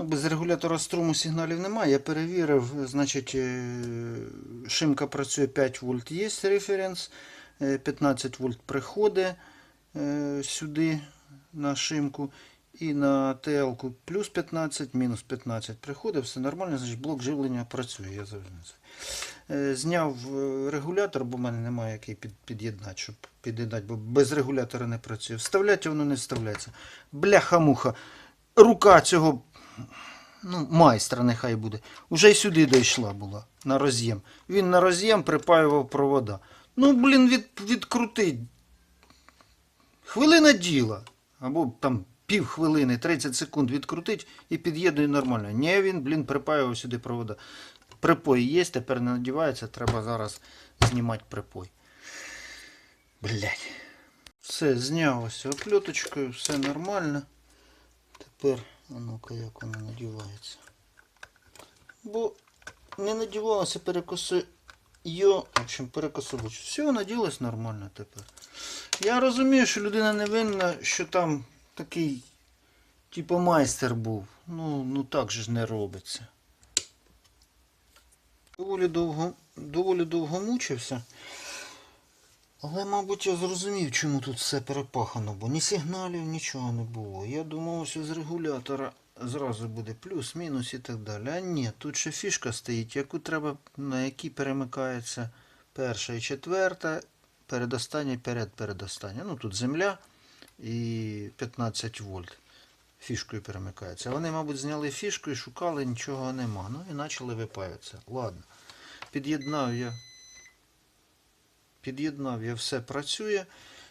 Ну, без регулятора струму сигналів немає. Я перевірив, значить, е, шимка працює 5 вольт є референс, е, 15 вольт приходить е, сюди на шимку. І на TL плюс 15, мінус 15 приходить, все нормально, значить блок живлення працює. Я завжди це. Е, Зняв е, регулятор, бо в мене немає який під, під'єднати, щоб під'єднати, бо без регулятора не працює. Вставляти воно не вставляється. Бляха-муха. Рука цього ну, майстра нехай буде. Уже й сюди дійшла була на роз'єм. Він на роз'єм припаював провода. Ну, блін, від, відкрутить. Хвилина діла. Або там пів хвилини, 30 секунд відкрутить і під'єднує нормально. Ні, він, блін, припаював сюди провода. Припой є, тепер не надівається, треба зараз знімати припой. Блять. Все, зняв ось все нормально. Тепер, а ну-ка, як воно надівається. Бо не надівалося перекоси йо, в общем, перекосовуч. Все, наділось нормально тепер. Я розумію, що людина не винна, що там такий, типу, майстер був. Ну, ну так же ж не робиться. Доволі довго, доволі довго мучився. Але, мабуть, я зрозумів, чому тут все перепахано, бо ні сигналів, нічого не було. Я думав, що з регулятора зразу буде плюс, мінус і так далі. А ні, тут ще фішка стоїть, яку треба, на якій перемикається перша і четверта, передостання і перед передостання. Ну тут земля і 15 вольт. Фішкою перемикається. Вони, мабуть, зняли фішку і шукали, нічого нема. Ну і почали випаюватися. Ладно. Під'єднав я. Під'єднав я все працює.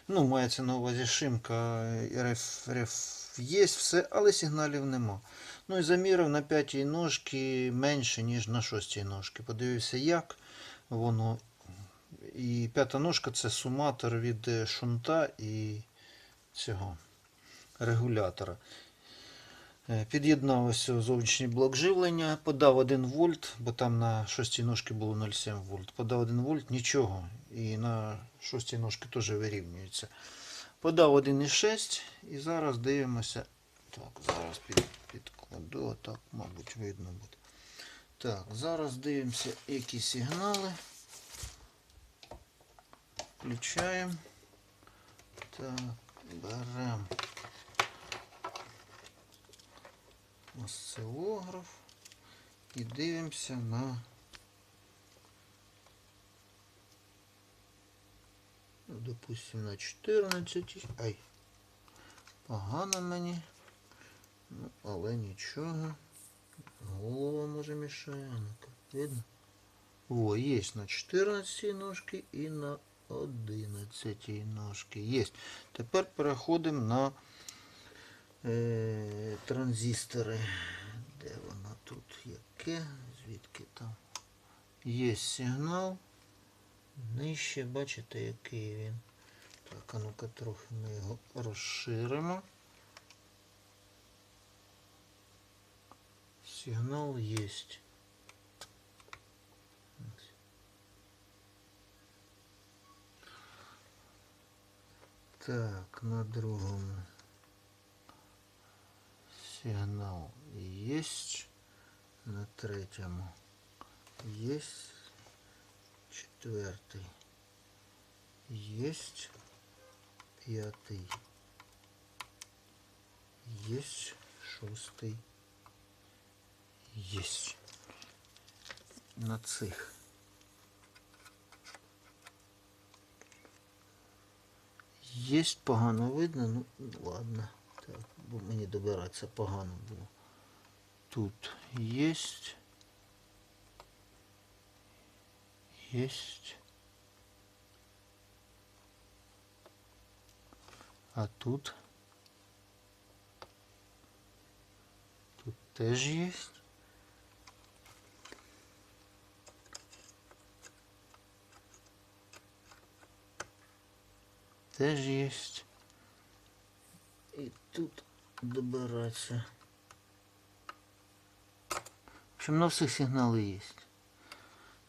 Ну, мається на увазі шимка, реф, реф є все, але сигналів нема. Ну і замірив на п'ятій ножці менше, ніж на шостій ножці. Подивився, як воно. І п'ята ножка це суматор від е, шунта і цього регулятора. Е, Під'єднав ось зовнішній блок живлення, подав 1 вольт, бо там на шостій ножці було 0,7 вольт. Подав 1 вольт, нічого. І на шостій ножці теж вирівнюється. Подав 1,6 і зараз дивимося. Так, зараз під, підкладу, отак, мабуть, видно буде. Так, зараз дивимося, які сигнали. Включаємо. Так, беремо. осцилограф і дивимося на ну, допустим на 14. Ай, погано мені. Ну, але нічого. Голова може мішає. Видно? О, є на 14 ножки і на 11 ножки. Є. Тепер переходимо на е, транзистори. Де вона тут? Яке? Звідки там? Є сигнал. Нижче, бачите, який він. Так, а ну-ка трохи ми його розширимо. Сигнал є. Так, на другому сигнал есть на третьему есть четвертый есть пятый есть шостый есть на цих Есть погано видно, ну ладно. Так, бо мені добиратися погано було. Тут есть. Есть. А тут. Тут теж есть. Теж есть. І тут добиратися. В общем, на всіх сигнали є.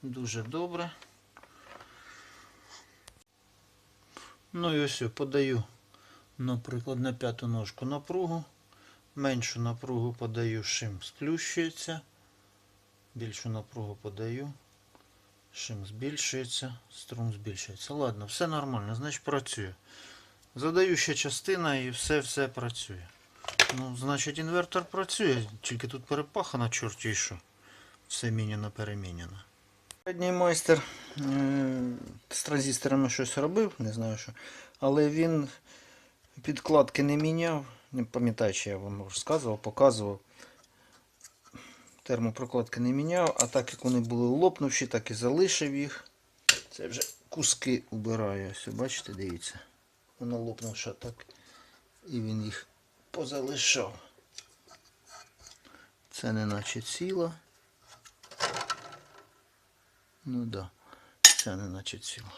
Дуже добре. Ну і ось подаю, наприклад, на п'яту ножку напругу. Меншу напругу подаю, шим сплющується. Більшу напругу подаю. Шим збільшується, струм збільшується. Ладно, все нормально, значить працює. Задаю ще частина і все все працює. Ну, значить, інвертор працює, тільки тут перепахано, чорт що. Все міняно, переміняно. Передній майстер е, з транзисторами щось робив, не знаю що. Але він підкладки не міняв. Не пам'ятаю, чи я вам розказував, показував. Термопрокладки не міняв, а так як вони були лопнувші, так і залишив їх. Це вже куски убираю. Ось, бачите, дивіться. Воно лопнувше так. І він їх позалишав. Це не наче ціла. Ну да, це не наче ціла.